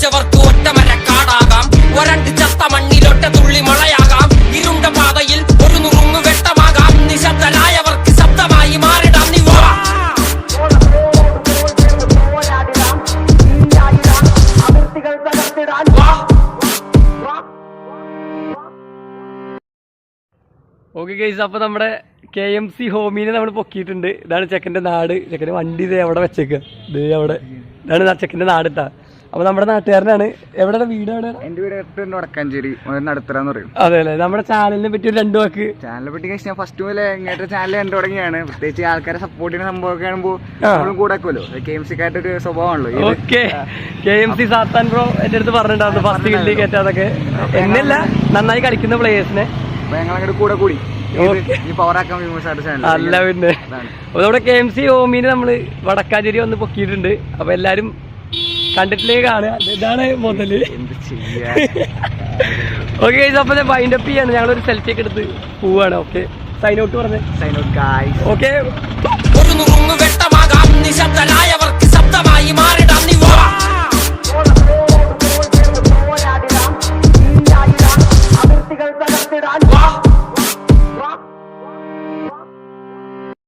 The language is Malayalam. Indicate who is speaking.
Speaker 1: കൊതിച്ചവർക്ക് ഒറ്റമര കാടാകാം. ഒരണ്ട് ചത്ത മണ്ണിലൊറ്റ തുള്ളി മഴയാകാം ഇരുണ്ട പാതയിൽ ഒരു നുറുങ്ങു വെട്ടമാകാം. നിശബ്ദരായവർക്ക് ശബ്ദമായി മാറിടാം. നീ
Speaker 2: ഓക്കെ ഗൈസ് അപ്പൊ നമ്മുടെ കെ എം സി ഹോമീനെ നമ്മൾ പൊക്കിയിട്ടുണ്ട്. ഇതാണ് ചെക്കന്റെ നാട്. ചെക്കന്റെ വണ്ടി ഇതേ അവിടെ വെച്ചേക്കുക ഇത് അവിടെ. ഇതാണ് ചെക്കന്റെ നാട് ഇട്ടാ അപ്പൊ നമ്മുടെ നാട്ടുകാരനാണ്. എവിടെ വീട് എവിടെ
Speaker 3: എന്റെ വീട് വടക്കാഞ്ചേരി. നടത്തരാന്ന് പറയും.
Speaker 2: അതെ അല്ലേ? നമ്മുടെ ചാനലിനെ പറ്റി ഒരു രണ്ടു വാക്ക്.
Speaker 3: ചാനലിനെ പറ്റി കഴിഞ്ഞാൽ ഫസ്റ്റ് മുതലേ ഇങ്ങനത്തെ ചാനൽ കണ്ടു തുടങ്ങിയാണ്. പ്രത്യേകിച്ച് ആൾക്കാരെ സപ്പോർട്ട് ചെയ്യുന്ന സംഭവമൊക്കെ കാണുമ്പോൾ. നമ്മളും കൂടെ ആക്കുമല്ലോ. കെ എം സിക്കായിട്ടൊരു സ്വഭാവമാണല്ലോ ഇത്.
Speaker 2: ഓക്കെ കെ എം സി സാത്താൻ ബ്രോ എന്റെ അടുത്ത് പറഞ്ഞിട്ടുണ്ടായിരുന്നു ഫസ്റ്റ് ഗില്ലി കയറ്റാതൊക്കെ എന്നല്ല നന്നായി കളിക്കുന്ന പ്ലേയേഴ്സിനെ
Speaker 3: അപ്പൊ ഞങ്ങൾ അങ്ങോട്ട് കൂടെ കൂടി.
Speaker 2: അല്ല പിന്നെ. അപ്പൊ നമ്മുടെ കെ എം സി ഹോമീനെ നമ്മൾ വടക്കാഞ്ചേരി വന്ന് പൊക്കിയിട്ടുണ്ട്. അപ്പൊ എല്ലാരും കണ്ടിട്ടില്ലേ കാണുക ഇതാണ്
Speaker 3: മുതൽ.
Speaker 2: ഓക്കെ അപ്പൊ വൈൻഡ് അപ്പ് ചെയ്യാണ്. ഞങ്ങൾ ഒരു സെൽഫി ഒക്കെ എടുത്ത് പോവാണ്. ഓക്കെ സൈൻ ഔട്ട് പറഞ്ഞേ.
Speaker 3: Sign out guys